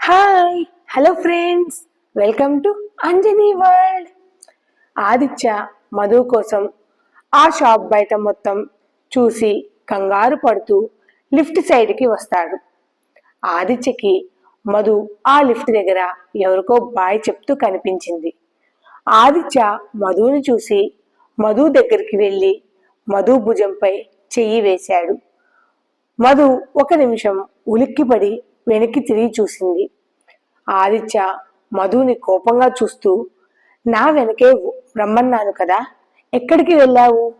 Hi hello friends welcome to Anjani world Aditya Madhu కోసం ఆ shop బయట మొత్తం చూసి కంగారు పడుతూ లిఫ్ట్ సైడ్కి వస్తాడు. ఆదిత్యకి మధు ఆ లిఫ్ట్ దగ్గర ఎవరికో బాయ్ చెప్తూ కనిపించింది. ఆదిత్య మధుని చూసి మధు దగ్గరికి వెళ్ళి మధు భుజంపై చెయ్యి వేశాడు. మధు ఒక నిమిషం ఉలిక్కిపడి వెనక్కి తిరిగి చూసింది. ఆదిత్య మధుని కోపంగా చూస్తూ నా వెనకే రమ్మన్నాను కదా ఎక్కడికి వెళ్ళావు?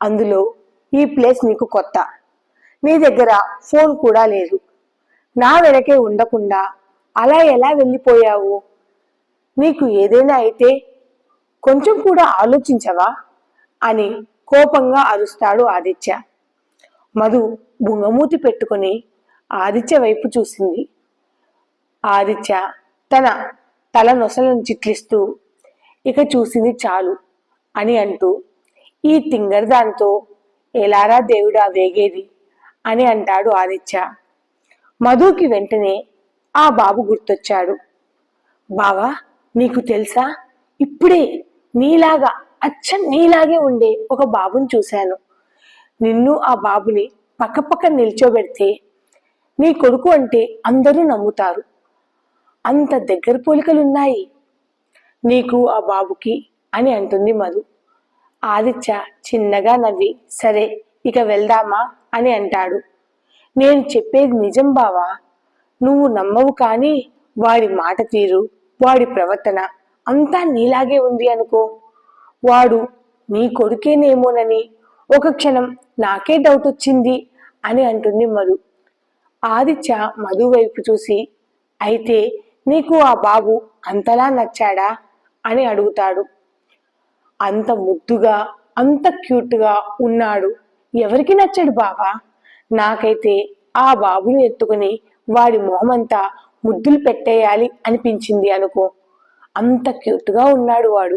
అందులో ఈ ప్లేస్ నీకు కొత్త. నీ దగ్గర ఫోన్ కూడా లేదు. నా వెనకే ఉండకుండా అలా ఎలా వెళ్ళిపోయావు? నీకు ఏదైనా అయితే కొంచెం కూడా ఆలోచించవా? అని కోపంగా అరుస్తాడు ఆదిత్య. మధు బుంగమూతి పెట్టుకొని ఆదిత్య వైపు చూసింది. ఆదిత్య తన తల నొసలను చిట్లిస్తూ ఇక చూసింది చాలు అని అంటూ ఈ తింగర్ దాంతో ఎలారా దేవుడా వేగేది అని అంటాడు ఆదిత్య. మధుకి వెంటనే ఆ బాబు గుర్తొచ్చాడు. బావా నీకు తెలుసా? ఇప్పుడే నీలాగా అచ్చం నీలాగే ఉండే ఒక బాబుని చూశాను. నిన్ను ఆ బాబుని పక్కపక్క నిల్చోబెడితే నీ కొడుకు అంటే అందరూ నమ్ముతారు. అంత దగ్గర పోలికలున్నాయి. నీకు ఆ బాబుకి అని అంటుంది మధు. ఆదిత్య చిన్నగా నవ్వి సరే ఇక వెళ్దామా అని అంటాడు. నేను చెప్పేది నిజం బావా. నువ్వు నమ్మవు కానీ వాడి మాట తీరు వాడి ప్రవర్తన అంతా నీలాగే ఉంది అనుకో. వాడు నీ కొడుకేనేమోనని ఒక క్షణం నాకే డౌట్ వచ్చింది అని అంటుంది మధు. ఆదిత్య మధు వైపు చూసి అయితే నీకు ఆ బాబు అంతలా నచ్చాడా? అని అడుగుతాడు. అంత ముద్దుగా అంత క్యూట్గా ఉన్నాడు. ఎవరికి నచ్చాడు బావా? నాకైతే ఆ బాబుని ఎత్తుకుని వాడి మొహమంతా ముద్దులు పెట్టేయాలి అనిపించింది అనుకో. అంత క్యూట్గా ఉన్నాడు వాడు.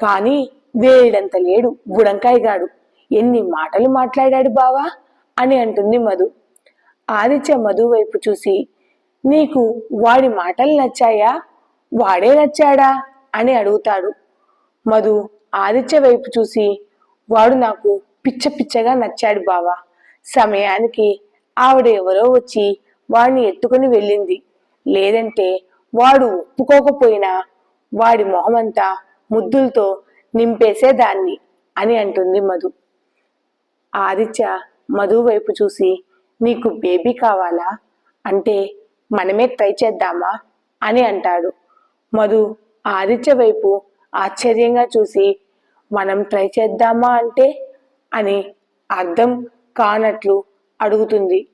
కానీ వేడంత లేడు గుడంకాయగాడు ఎన్ని మాటలు మాట్లాడాడు బావా? అని అంటుంది మధు. ఆదిత్య మధు వైపు చూసి నీకు వాడి మాటలు నచ్చాయా? వాడే నచ్చాడా? అని అడుగుతాడు. మధు ఆదిత్య వైపు చూసి వాడు నాకు పిచ్చ పిచ్చగా నచ్చాడు బావా. సమయానికి ఆవిడ ఎవరో వచ్చి వాడిని ఎత్తుకుని వెళ్ళింది. లేదంటే వాడు ఒప్పుకోకపోయినా వాడి మొహమంతా ముద్దులతో నింపేసేదాన్ని అని అంటుంది మధు. ఆదిత్య మధు వైపు చూసి నీకు బేబీ కావాలా? అంటే మనమే ట్రై చేద్దామా? అని అంటాడు. మధు ఆదిత్య వైపు ఆశ్చర్యంగా చూసి మనం ట్రై చేద్దామా అంటే? అని అర్థం కానట్లు అడుగుతుంది.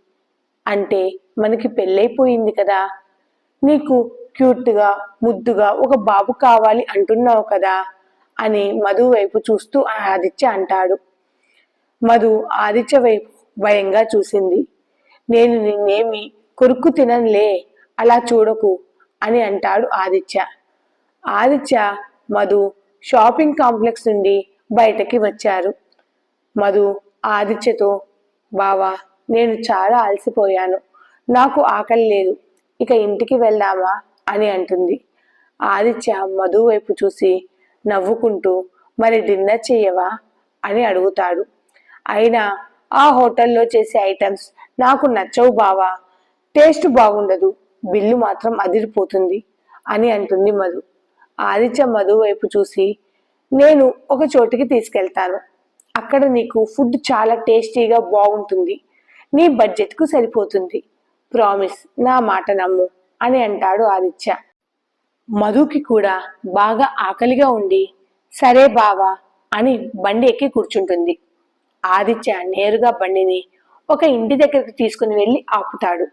అంటే మనకి పెళ్ళైపోయింది కదా? నీకు క్యూట్గా ముద్దుగా ఒక బాబు కావాలి అంటున్నావు కదా? అని మధు వైపు చూస్తూ ఆదిత్య అంటాడు. మధు ఆదిత్య వైపు భయంగా చూసింది. నేను నిన్నేమి కొరుక్కు తిననులే అలా చూడకు అని అంటాడు ఆదిత్య. ఆదిత్య మధు షాపింగ్ కాంప్లెక్స్ నుండి బయటకి వచ్చారు. మధు ఆదిత్యతో బావా నేను చాలా అలసిపోయాను. నాకు ఆకలి లేదు. ఇక ఇంటికి వెళ్దామా? అని అంటుంది. ఆదిత్య మధు వైపు చూసి నవ్వుకుంటూ మరి డిన్నర్ చేయవా? అని అడుగుతాడు. అయినా ఆ హోటల్లో చేసే ఐటమ్స్ నాకు నచ్చవు బావా. టేస్ట్ బాగుండదు. బిల్లు మాత్రం అదిరిపోతుంది అని అంటుంది మధు. ఆదిత్య మధు వైపు చూసి నేను ఒక చోటికి తీసుకెళ్తాను. అక్కడ నీకు ఫుడ్ చాలా టేస్టీగా బాగుంటుంది. నీ బడ్జెట్కు సరిపోతుంది. ప్రామిస్ నా మాట నమ్ము అని అంటాడు ఆదిత్య. మధుకి కూడా బాగా ఆకలిగా ఉండి సరే బావా అని బండి ఎక్కి కూర్చుంటుంది. ఆదిత్య నేరుగా బండిని ఒక ఇంటి దగ్గరికి తీసుకుని వెళ్ళి ఆపుతాడు.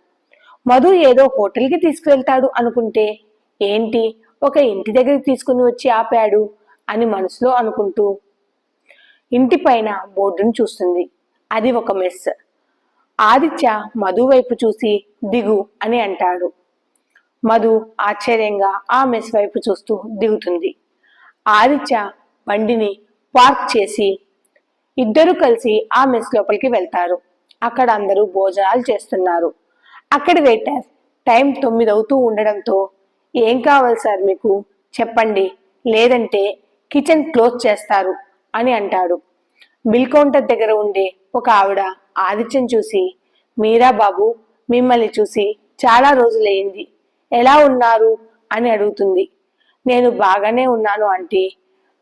మధు ఏదో హోటల్కి తీసుకువెళ్తాడు అనుకుంటే ఏంటి ఒక ఇంటి దగ్గరికి తీసుకుని వచ్చి ఆపాడు? అని మనసులో అనుకుంటూ ఇంటి పైన బోర్డును చూస్తుంది. అది ఒక మెస్. ఆదిత్య మధు వైపు చూసి దిగు అని అంటాడు. మధు ఆశ్చర్యంగా ఆ మెస్ వైపు చూస్తూ దిగుతుంది. ఆదిత్య బండిని పార్క్ చేసి ఇద్దరు కలిసి ఆ మెస్ లోపలికి వెళ్తారు. అక్కడ అందరూ భోజనాలు చేస్తున్నారు. అక్కడి వెయిటర్ టైం తొమ్మిది అవుతూ ఉండడంతో ఏం కావాలి సార్ మీకు? చెప్పండి. లేదంటే కిచెన్ క్లోజ్ చేస్తారు అని అంటాడు. బిల్ కౌంటర్ దగ్గర ఉండే ఒక ఆవిడ ఆదిత్యం చూసి మీరా బాబు మిమ్మల్ని చూసి చాలా రోజులయ్యింది ఎలా ఉన్నారు? అని అడుగుతుంది. నేను బాగానే ఉన్నాను అంటే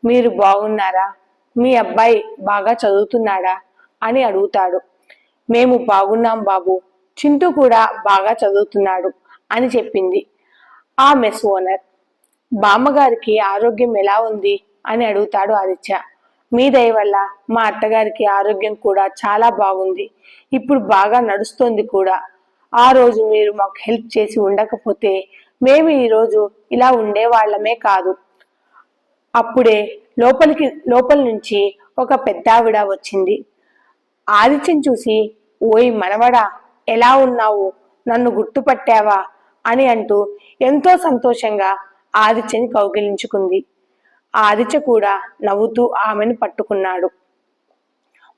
మీరు బాగున్నారా? మీ అబ్బాయి బాగా చదువుతున్నాడా అని అడుగుతాడు. మేము బాగున్నాం బాబు చింటూ కూడా బాగా చదువుతున్నాడు అని చెప్పింది. ఆ మెస్ ఓనర్ బామ్మగారికి ఆరోగ్యం ఎలా ఉంది అని అడుగుతాడు ఆదిత్య. మీ దయ వల్ల మా అత్తగారికి ఆరోగ్యం కూడా చాలా బాగుంది. ఇప్పుడు బాగా నడుస్తోంది కూడా. ఆ రోజు మీరు మాకు హెల్ప్ చేసి ఉండకపోతే మేము ఈరోజు ఇలా ఉండేవాళ్ళమే కాదు. అప్పుడే లోపలికి లోపల నుంచి ఒక పెద్ద ఆవిడ వచ్చింది. ఆదిత్యం చూసి ఓయ్ మనవడా ఎలా ఉన్నావు? నన్ను గుర్తుపట్టావా? అని అంటూ ఎంతో సంతోషంగా ఆదిత్యని కౌగిలించుకుంది. ఆదిత్య కూడా నవ్వుతూ ఆమెను పట్టుకున్నాడు.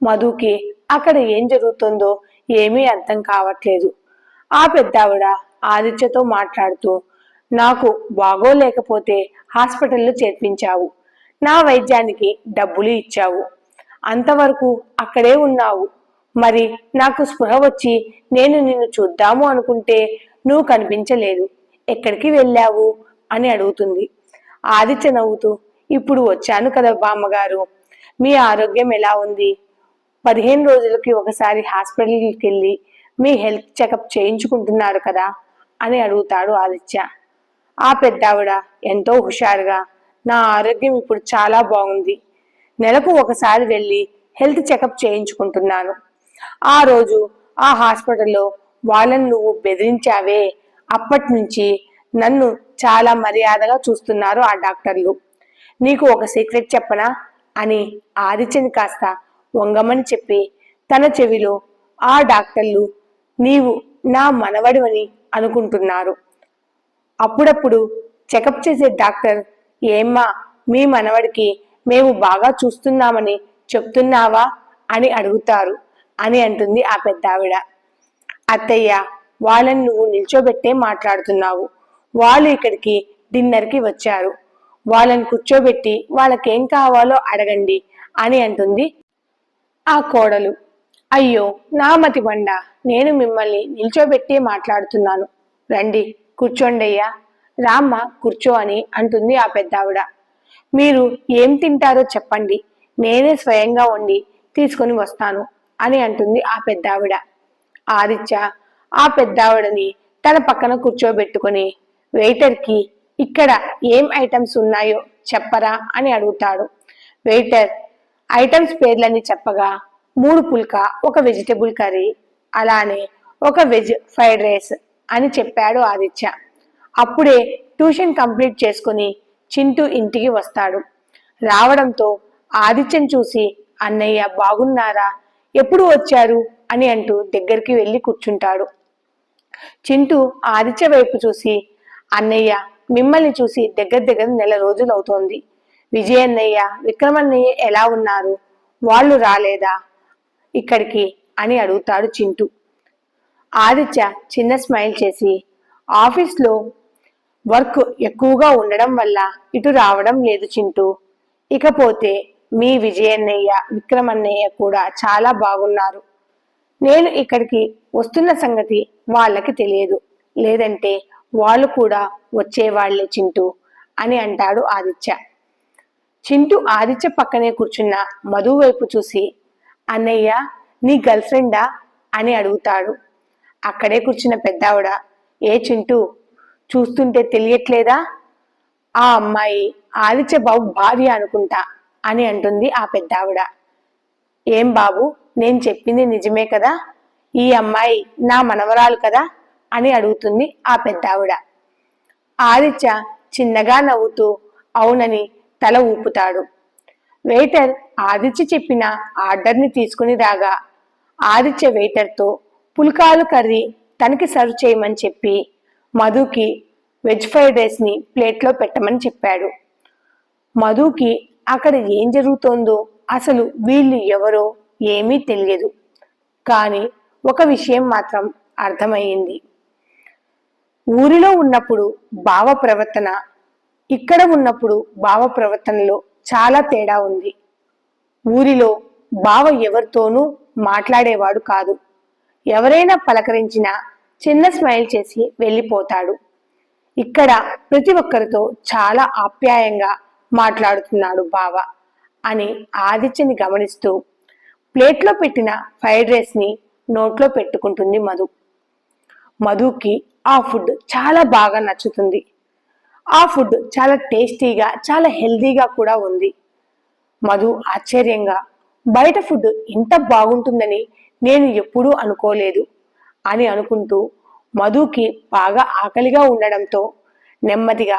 మధుకి అక్కడ ఏం జరుగుతుందో ఏమీ అర్థం కావట్లేదు. ఆ పెద్దావిడ ఆదిత్యతో మాట్లాడుతూ నాకు బాగోలేకపోతే హాస్పిటల్లో చేర్పించావు. నా వైద్యానికి డబ్బులు ఇచ్చావు. అంతవరకు అక్కడే ఉన్నావు. మరి నాకు స్పృహ వచ్చి నేను నిన్ను చూద్దాము అనుకుంటే నువ్వు కనిపించలేదు. ఎక్కడికి వెళ్ళావు? అని అడుగుతుంది. ఆదిత్య నవ్వుతూ ఇప్పుడు వచ్చాను కదా బామ్మగారు. మీ ఆరోగ్యం ఎలా ఉంది? పదిహేను రోజులకి ఒకసారి హాస్పిటల్కి వెళ్ళి మీ హెల్త్ చెకప్ చేయించుకుంటున్నారు కదా అని అడుగుతాడు ఆదిత్య. ఆ పెద్దావిడ ఎంతో హుషారుగా నా ఆరోగ్యం ఇప్పుడు చాలా బాగుంది. నెలకు ఒకసారి వెళ్ళి హెల్త్ చెకప్ చేయించుకుంటున్నాను. ఆ రోజు ఆ హాస్పిటల్లో వాళ్ళని నువ్వు బెదిరించావే. అప్పటి నుంచి నన్ను చాలా మర్యాదగా చూస్తున్నారు ఆ డాక్టర్లు నీకు ఒక సీక్రెట్ చెప్పనా? అని ఆదిత్యని కాస్త వంగమని చెప్పి తన చెవిలో ఆ డాక్టర్లు నీవు నా మనవడివని అనుకుంటున్నారు. అప్పుడప్పుడు చెకప్ చేసే డాక్టర్ ఏమ్మా మీ మనవడికి మేము బాగా చూస్తున్నామని చెప్తున్నావా? అని అడుగుతారు అని అంటుంది ఆ పెద్ద ఆవిడ అత్తయ్య వాళ్ళని నువ్వు నిల్చోబెట్టే మాట్లాడుతున్నావు. వాళ్ళు ఇక్కడికి డిన్నర్కి వచ్చారు. వాళ్ళని కూర్చోబెట్టి వాళ్ళకేం కావాలో అడగండి అని అంటుంది ఆ కోడలు. అయ్యో నా మతి బండ నేను మిమ్మల్ని నిల్చోబెట్టి మాట్లాడుతున్నాను. రండి కూర్చోండి అయ్యా రామ్మ కూర్చో అని అంటుంది ఆ పెద్దావిడ. మీరు ఏం తింటారో చెప్పండి. నేనే స్వయంగా వండి తీసుకొని వస్తాను అని అంటుంది ఆ పెద్దావిడ. ఆదిత్య ఆ పెద్దావిడని తన పక్కన కూర్చోబెట్టుకొని వెయిటర్కి ఇక్కడ ఏం ఐటమ్స్ ఉన్నాయో చెప్పరా అని అడుగుతాడు. వెయిటర్ ఐటమ్స్ పేర్లని చెప్పగా మూడు పుల్కా ఒక వెజిటేబుల్ కర్రీ అలానే ఒక వెజ్ ఫ్రైడ్ రైస్ అని చెప్పాడు ఆదిత్య. అప్పుడే ట్యూషన్ కంప్లీట్ చేసుకుని చింటూ ఇంటికి వస్తాడు. రావడంతో ఆదిత్యం చూసి అన్నయ్య బాగున్నారా? ఎప్పుడు వచ్చారు? అని అంటూ దగ్గరికి వెళ్ళి కూర్చుంటాడు. చింటూ ఆదిత్య వైపు చూసి అన్నయ్య మిమ్మల్ని చూసి దగ్గర దగ్గర నెల రోజులు అవుతోంది. విజయన్నయ్య విక్రమన్నయ్య ఎలా ఉన్నారు? వాళ్ళు రాలేదా? ఇక్కడికి అని అడుగుతాడు చింటూ. ఆదిత్య చిన్న స్మైల్ చేసి ఆఫీస్లో వర్క్ ఎక్కువగా ఉండడం వల్ల ఇటు రావడం లేదు చింటూ. ఇకపోతే మీ విజయన్నయ్య విక్రమన్నయ్య కూడా చాలా బాగున్నారు. నేను ఇక్కడికి వస్తున్న సంగతి వాళ్ళకి తెలియదు. లేదంటే వాళ్ళు కూడా వచ్చేవాళ్ళే చింటూ అని అంటాడు ఆదిత్య. చింటూ ఆదిత్య పక్కనే కూర్చున్న మధు వైపు చూసి అన్నయ్య నీ గర్ల్ ఫ్రెండా? అని అడుగుతాడు. అక్కడే కూర్చున్న పెద్దావిడ ఏ చింటూ చూస్తుంటే తెలియట్లేదా? ఆ అమ్మాయి ఆదిత్య బాబు భార్య అనుకుంటా అని అంటుంది ఆ పెద్దావిడ. ఏం బాబు నేను చెప్పింది నిజమే కదా? ఈ అమ్మాయి నా మనవరాలు కదా? అని అడుగుతుంది ఆ పెద్దావిడ. ఆదిత్య చిన్నగా నవ్వుతూ అవునని తల ఊపుతాడు. వెయిటర్ ఆదిత్య చెప్పిన ఆర్డర్ని తీసుకుని రాగా ఆదిత్య వెయిటర్తో పుల్కాలు కర్రీ తనకి సర్వ్ చేయమని చెప్పి మధుకి వెజ్ ఫ్రైడ్ రైస్ని ప్లేట్లో పెట్టమని చెప్పాడు. మధుకి అక్కడ ఏం జరుగుతోందో అసలు వీళ్ళు ఎవరో ఏమీ తెలియదు. కానీ ఒక విషయం మాత్రం అర్థమయ్యింది. ఊరిలో ఉన్నప్పుడు భావ ప్రవర్తన ఇక్కడ ఉన్నప్పుడు భావ ప్రవర్తనలో చాలా తేడా ఉంది. ఊరిలో బావ ఎవరితోనూ మాట్లాడేవాడు కాదు. ఎవరైనా పలకరించినా చిన్న స్మైల్ చేసి వెళ్ళిపోతాడు. ఇక్కడ ప్రతి ఒక్కరితో చాలా ఆప్యాయంగా మాట్లాడుతున్నాడు బావ అని ఆదిత్యని గమనిస్తూ ప్లేట్లో పెట్టిన ఫ్రైడ్ రైస్ని నోట్లో పెట్టుకుంటుంది మధు. మధుకి ఆ ఫుడ్ చాలా బాగా నచ్చుతుంది. ఆ ఫుడ్ చాలా టేస్టీగా చాలా హెల్దీగా కూడా ఉంది. మధు ఆశ్చర్యంగా బయట ఫుడ్ ఇంత బాగుంటుందని నేను ఎప్పుడూ అనుకోలేదు అని అనుకుంటూ మధుకి బాగా ఆకలిగా ఉండడంతో నెమ్మదిగా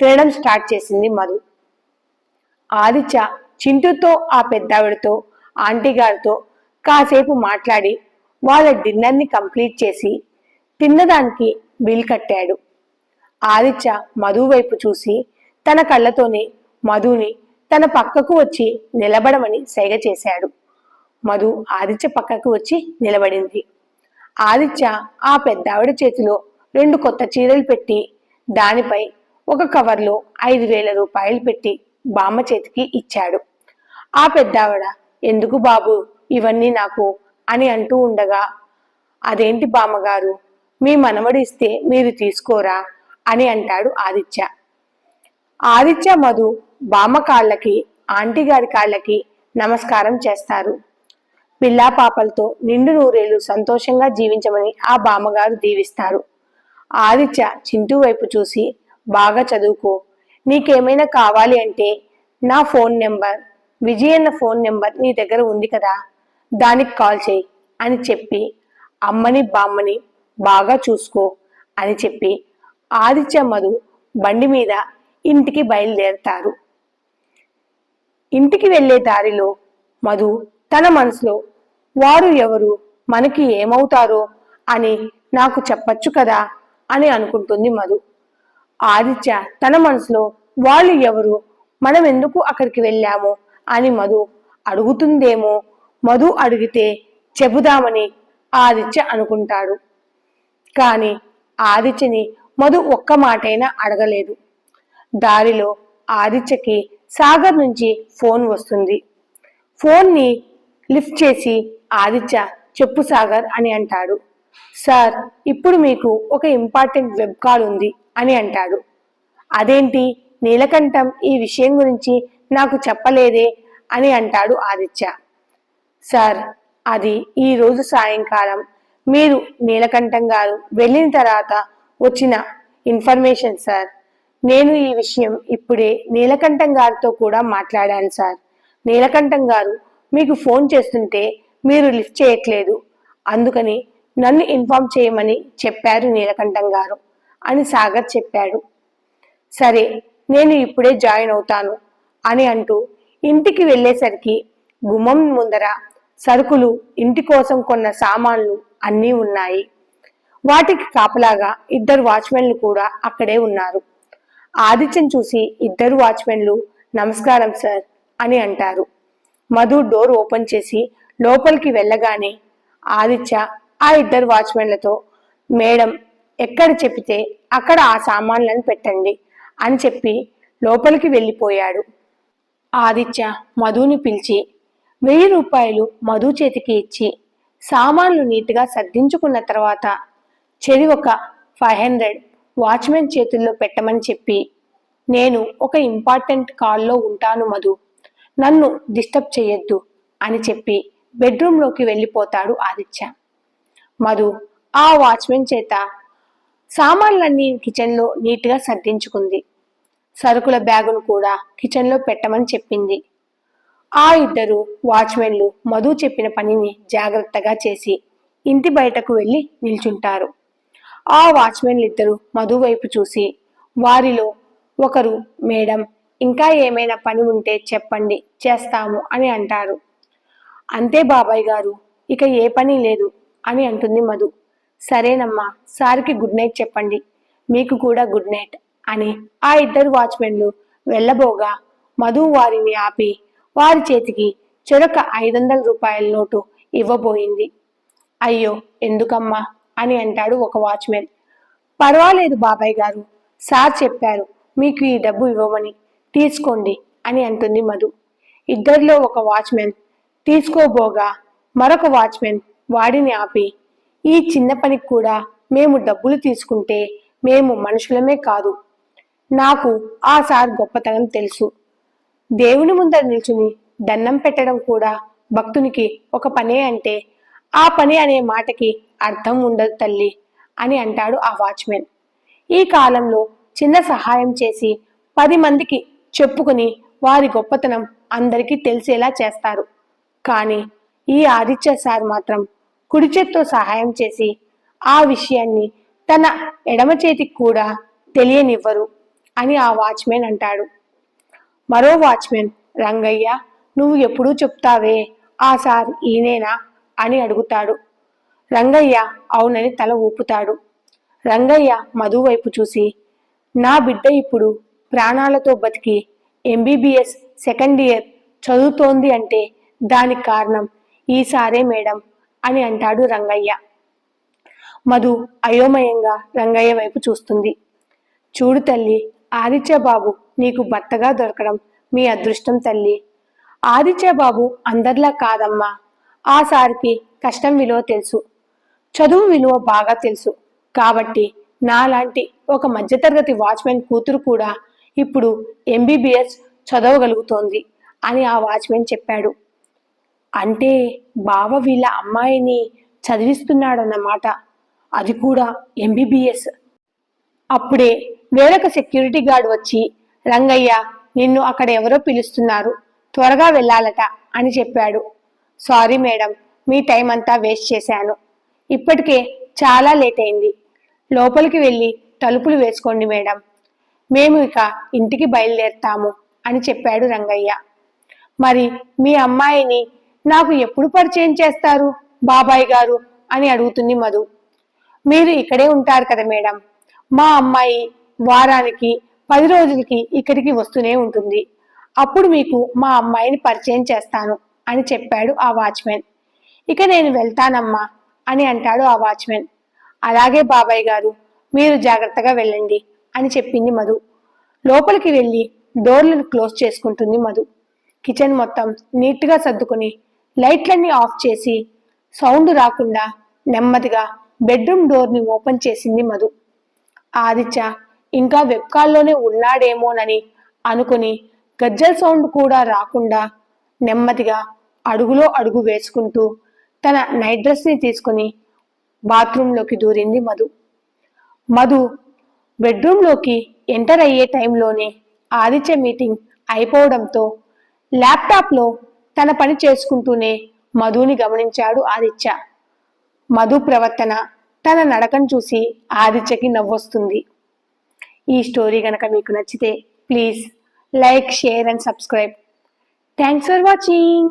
తినడం స్టార్ట్ చేసింది మధు. ఆదిత్య చింటూతో ఆ పెద్దావిడతో ఆంటీ గారితో కాసేపు మాట్లాడి వాళ్ళ డిన్నర్ని కంప్లీట్ చేసి తిన్నదానికి బిల్ కట్టాడు. ఆదిత్య మధు వైపు చూసి తన కళ్ళతోనే మధుని తన పక్కకు వచ్చి నిలబడమని సైగ చేశాడు. మధు ఆదిత్య పక్కకు వచ్చి నిలబడింది. ఆదిత్య ఆ పెద్దావిడ చేతిలో రెండు కొత్త చీరలు పెట్టి దానిపై ఒక కవర్లో ఐదు వేల రూపాయలు పెట్టి బామ్మ చేతికి ఇచ్చాడు. ఆ పెద్దావిడ ఎందుకు బాబు ఇవన్నీ నాకు? అని అంటూ ఉండగా అదేంటి బామ్మగారు? మీ మనవడు ఇస్తే మీరు తీసుకోరా? అని అంటాడు ఆదిత్య. ఆదిత్య మధు బామ్మ కాళ్ళకి ఆంటీ గారి కాళ్ళకి నమస్కారం చేస్తారు. పిల్లా పాపలతో నిండు నూరేళ్ళు సంతోషంగా జీవించమని ఆ బామ్మగారు దీవిస్తారు. ఆదిత్య చింటూ వైపు చూసి బాగా చదువుకో. నీకేమైనా కావాలి అంటే నా ఫోన్ నెంబర్ విజయన్న ఫోన్ నెంబర్ నీ దగ్గర ఉంది కదా దానికి కాల్ చేయి అని చెప్పి అమ్మని బామ్మని బాగా చూసుకో అని చెప్పి ఆదిత్య మధు బండి మీద ఇంటికి బయలుదేరతారు. ఇంటికి వెళ్ళే దారిలో మధు తన మనసులో వారు ఎవరు? మనకి ఏమవుతారో? అని నాకు చెప్పచ్చు కదా? అని అనుకుంటుంది మధు. ఆదిత్య తన మనసులో వాళ్ళు ఎవరు? మనం ఎందుకు అక్కడికి వెళ్ళాము? అని మధు అడుగుతుందేమో? మధు అడిగితే చెబుదామని ఆదిత్య అనుకుంటాడు. కానీ ఆదిత్యని మధు ఒక్క మాటైనా అడగలేదు. దారిలో ఆదిత్యకి సాగర్ నుంచి ఫోన్ వస్తుంది. ఫోన్ని లిఫ్ట్ చేసి ఆదిత్య చెప్పు సాగర్ అని అంటాడు. సార్ ఇప్పుడు మీకు ఒక ఇంపార్టెంట్ వెబ్ కాల్ ఉంది అని అంటాడు. అదేంటి? నీలకంఠం ఈ విషయం గురించి నాకు చెప్పలేదే అని అంటాడు ఆదిత్య. సార్ అది ఈ రోజు సాయంకాలం. మీరు నీలకంఠం గారు వెళ్ళిన తర్వాత వచ్చిన ఇన్ఫర్మేషన్ సార్. నేను ఈ విషయం ఇప్పుడే నీలకంఠం గారితో కూడా మాట్లాడాను సార్. నీలకంఠం గారు మీకు ఫోన్ చేస్తుంటే మీరు లిఫ్ట్ చేయట్లేదు. అందుకని నన్ను ఇన్ఫార్మ్ చేయమని చెప్పారు నీలకంఠం గారు అని సాగర్ చెప్పాడు. సరే నేను ఇప్పుడే జాయిన్ అవుతాను అని అంటూ ఇంటికి వెళ్ళేసరికి గుమ్మం ముందర సరుకులు ఇంటి కోసం కొన్న సామాన్లు అన్నీ ఉన్నాయి. వాటికి కాపలాగా ఇద్దరు వాచ్మెన్లు కూడా అక్కడే ఉన్నారు. ఆదిత్యం చూసి ఇద్దరు వాచ్మెన్లు నమస్కారం సార్ అని అంటారు. మధు డోర్ ఓపెన్ చేసి లోపలికి వెళ్ళగానే ఆదిత్య ఆ ఇద్దరు వాచ్మెన్లతో మేడం ఎక్కడ చెప్పితే అక్కడ ఆ సామాన్లను పెట్టండి అని చెప్పి లోపలికి వెళ్ళిపోయాడు. ఆదిత్య మధుని పిలిచి వెయ్యి రూపాయలు మధు చేతికి ఇచ్చి సామాన్లు నీట్గా సర్దించుకున్న తర్వాత చెరి ఒక ఫైవ్ హండ్రెడ్ వాచ్మెన్ చేతుల్లో పెట్టమని చెప్పి నేను ఒక ఇంపార్టెంట్ కాల్లో ఉంటాను మధు. నన్ను డిస్టర్బ్ చేయొద్దు అని చెప్పి బెడ్రూమ్లోకి వెళ్ళిపోతాడు ఆదిత్య. మధు ఆ వాచ్మెన్ చేత సామాన్లన్నీ కిచెన్లో నీట్గా సర్దించుకుంది. సరుకుల బ్యాగును కూడా కిచెన్లో పెట్టమని చెప్పింది. ఆ ఇద్దరు వాచ్మెన్లు మధు చెప్పిన పనిని జాగ్రత్తగా చేసి ఇంటి బయటకు వెళ్ళి నిల్చుంటారు. ఆ వాచ్మెన్లు ఇద్దరు మధు వైపు చూసి వారిలో ఒకరు మేడం ఇంకా ఏమైనా పని ఉంటే చెప్పండి చేస్తాము అని అంటారు. అంతే బాబాయ్ గారు ఇక ఏ పని లేదు అని అంటుంది మధు. సరేనమ్మా సార్కి గుడ్ నైట్ చెప్పండి మీకు కూడా గుడ్ నైట్ అని ఆ ఇద్దరు వాచ్మెన్లు వెళ్ళబోగా మధు వారిని ఆపి వారి చేతికి చెరొక ఐదు వందల రూపాయల నోటు ఇవ్వబోయింది. అయ్యో ఎందుకమ్మా అని అంటాడు ఒక వాచ్మెన్. పర్వాలేదు బాబాయ్ గారు సార్ చెప్పారు మీకు ఈ డబ్బు ఇవ్వమని. తీసుకోండి అని అంటుంది మధు. ఇద్దరిలో ఒక వాచ్మెన్ తీసుకోబోగా మరొక వాచ్మెన్ వాడిని ఆపి ఈ చిన్న పనికి కూడా మేము డబ్బులు తీసుకుంటే మేము మనుషులమే కాదు. నాకు ఆ సార్ గొప్పతనం తెలుసు. దేవుని ముందర నిల్చుని దండం పెట్టడం కూడా భక్తునికి ఒక పనే అంటే ఆ పని అనే మాటకి అర్థం ఉండదు తల్లి అని అంటాడు ఆ వాచ్మెన్. ఈ కాలంలో చిన్న సహాయం చేసి పది మందికి చెప్పుకుని వారి గొప్పతనం అందరికీ తెలిసేలా చేస్తారు. కానీ ఈ ఆదిత్య సార్ మాత్రం కుడి చేత్తో సహాయం చేసి ఆ విషయాన్ని తన ఎడమ చేతికి కూడా తెలియనివ్వరు అని ఆ వాచ్మెన్ అంటాడు. మరో వాచ్మెన్ రంగయ్య నువ్వు ఎప్పుడూ చెప్తావే ఆ సార్ ఈయనేనా? అని అడుగుతాడు. రంగయ్య అవునని తల ఊపుతాడు. రంగయ్య మధు వైపు చూసి నా బిడ్డ ఇప్పుడు ప్రాణాలతో బతికి ఎంబీబీఎస్ సెకండ్ ఇయర్ చదువుతోంది అంటే దానికి కారణం ఈసారే మేడం అని అంటాడు రంగయ్య. మధు అయోమయంగా రంగయ్య వైపు చూస్తుంది. చూడు తల్లి ఆదిత్య బాబు నీకు భర్తగా దొరకడం మీ అదృష్టం తల్లి. ఆదిత్య బాబు అందరిలా కాదమ్మా. ఆ సారికి కష్టం విలువ తెలుసు. చదువు విలువ బాగా తెలుసు. కాబట్టి నాలాంటి ఒక మధ్యతరగతి వాచ్మెన్ కూతురు కూడా ఇప్పుడు ఎంబీబీఎస్ చదవగలుగుతోంది అని ఆ వాచ్మెన్ చెప్పాడు. అంటే బావ వీళ్ళ అమ్మాయిని చదివిస్తున్నాడన్నమాట. అది కూడా ఎంబీబీఎస్ అప్పుడే వేరొక సెక్యూరిటీ గార్డ్ వచ్చి రంగయ్య నిన్ను అక్కడ ఎవరో పిలుస్తున్నారు. త్వరగా వెళ్ళాలట అని చెప్పాడు. సారీ మేడం మీ టైం అంతా వేస్ట్ చేశాను. ఇప్పటికే చాలా లేట్ అయింది. లోపలికి వెళ్ళి తలుపులు వేసుకోండి మేడం. మేము ఇక ఇంటికి బయలుదేరుతాము అని చెప్పాడు రంగయ్య. మరి మీ అమ్మాయిని నాకు ఎప్పుడు పరిచయం చేస్తారు బాబాయ్ గారు అని అడుగుతుంది మధు. మీరు ఇక్కడే ఉంటారు కదా మేడం. మా అమ్మాయి వారానికి పది రోజులకి ఇక్కడికి వస్తూనే ఉంటుంది. అప్పుడు మీకు మా అమ్మాయిని పరిచయం చేస్తాను అని చెప్పాడు ఆ వాచ్మెన్. ఇక నేను వెళ్తానమ్మా అని అంటాడు ఆ వాచ్మెన్. అలాగే బాబాయ్ గారు మీరు జాగ్రత్తగా వెళ్ళండి. అని చెప్పింది మధు. లోపలికి వెళ్ళి డోర్లను క్లోజ్ చేసుకుంటుంది మధు. కిచెన్ మొత్తం నీట్గా సర్దుకుని లైట్లన్నీ ఆఫ్ చేసి సౌండ్ రాకుండా నెమ్మదిగా బెడ్రూమ్ డోర్ని ఓపెన్ చేసింది మధు. ఆదిత్య ఇంకా వెబ్కాల్లోనే ఉన్నాడేమోనని అనుకుని గజ్జల్ సౌండ్ కూడా రాకుండా నెమ్మదిగా అడుగులో అడుగు వేసుకుంటూ తన నైట్ డ్రెస్ని తీసుకుని బాత్రూంలోకి దూరింది మధు. మధు బెడ్రూమ్లోకి ఎంటర్ అయ్యే టైంలోనే ఆదిత్య మీటింగ్ అయిపోవడంతో ల్యాప్టాప్లో తన పని చేసుకుంటూనే మధుని గమనించాడు ఆదిత్య. మధు ప్రవర్తన తన నడకను చూసి ఆదిత్యకి నవ్వొస్తుంది. ఈ స్టోరీ కనుక మీకు నచ్చితే please like share and subscribe. Thanks for watching.